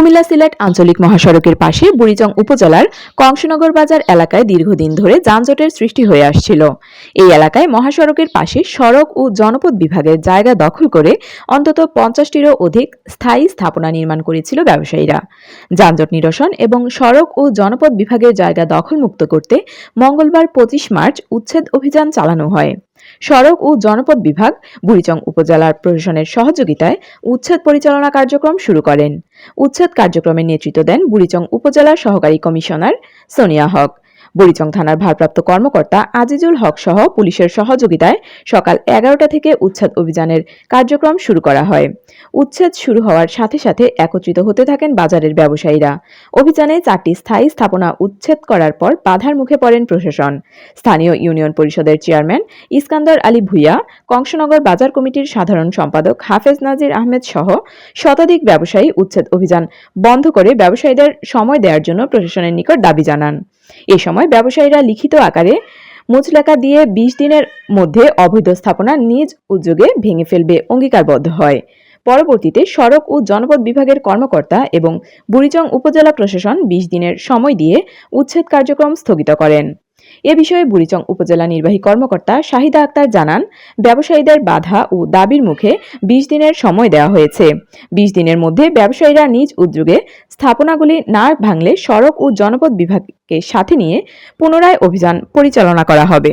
কুমিল্লা সিলেট আঞ্চলিক মহাসড়কের পাশে বুড়িচং উপজেলার কংসনগর বাজার এলাকায় দীর্ঘদিন ধরে যানজটের সৃষ্টি হয়ে আসছিল। এই এলাকায় মহাসড়কের পাশে সড়ক ও জনপদ বিভাগের জায়গা দখল করে অন্তত পঞ্চাশটিরও অধিক স্থায়ী স্থাপনা নির্মাণ করেছিল ব্যবসায়ীরা। যানজট নিরসন এবং সড়ক ও জনপদ বিভাগের জায়গা দখলমুক্ত করতে মঙ্গলবার পঁচিশ মার্চ উচ্ছেদ অভিযান চালানো হয়। সড়ক ও জনপদ বিভাগ বুড়িচং উপজেলার প্রশাসনের সহযোগিতায় উচ্ছেদ পরিচালনা কার্যক্রম শুরু করেন। উচ্ছেদ কার্যক্রমের নেতৃত্ব দেন বুড়িচং উপজেলার সহকারী কমিশনার সোনিয়া হক। বুড়িচং থানার ভারপ্রাপ্ত কর্মকর্তা আজিজুল হক সহ পুলিশের সহযোগিতায় সকাল এগারোটা থেকে উচ্ছেদ অভিযানের কার্যক্রম শুরু করা হয়। উচ্ছেদ শুরু হওয়ার সাথে সাথে একত্রিত হতে থাকেন বাজারের ব্যবসায়ীরা। অভিযানে চারটি স্থায়ী স্থাপনা উচ্ছেদ করার পর বাধার মুখে পড়েন প্রশাসন। স্থানীয় ইউনিয়ন পরিষদের চেয়ারম্যান ইস্কান্দার আলী ভুইয়া, কংসনগর বাজার কমিটির সাধারণ সম্পাদক হাফেজ নাজির আহমেদ সহ শতাধিক ব্যবসায়ী উচ্ছেদ অভিযান বন্ধ করে ব্যবসায়ীদের সময় দেওয়ার জন্য প্রশাসনের নিকট দাবি জানান। এ সময় ব্যবসায়ীরা লিখিত আকারে মুচলেখা দিয়ে বিশ দিনের মধ্যে অবৈধ স্থাপনা নিজ উদ্যোগে ভেঙে ফেলবে, অঙ্গীকারবদ্ধ হয়। পরবর্তীতে সড়ক ও জনপদ বিভাগের কর্মকর্তা এবং বুড়িচং উপজেলা প্রশাসন বিশ দিনের সময় দিয়ে উচ্ছেদ কার্যক্রম স্থগিত করেন। এ বিষয়ে বুড়িচং উপজেলা নির্বাহী কর্মকর্তা শাহিদা আক্তার জানান, ব্যবসায়ীদের বাধা ও দাবির মুখে বিশ দিনের সময় দেওয়া হয়েছে। বিশ দিনের মধ্যে ব্যবসায়ীরা নিজ উদ্যোগে স্থাপনাগুলি না ভাঙলে সড়ক ও জনপদ বিভাগকে সাথে নিয়ে পুনরায় অভিযান পরিচালনা করা হবে।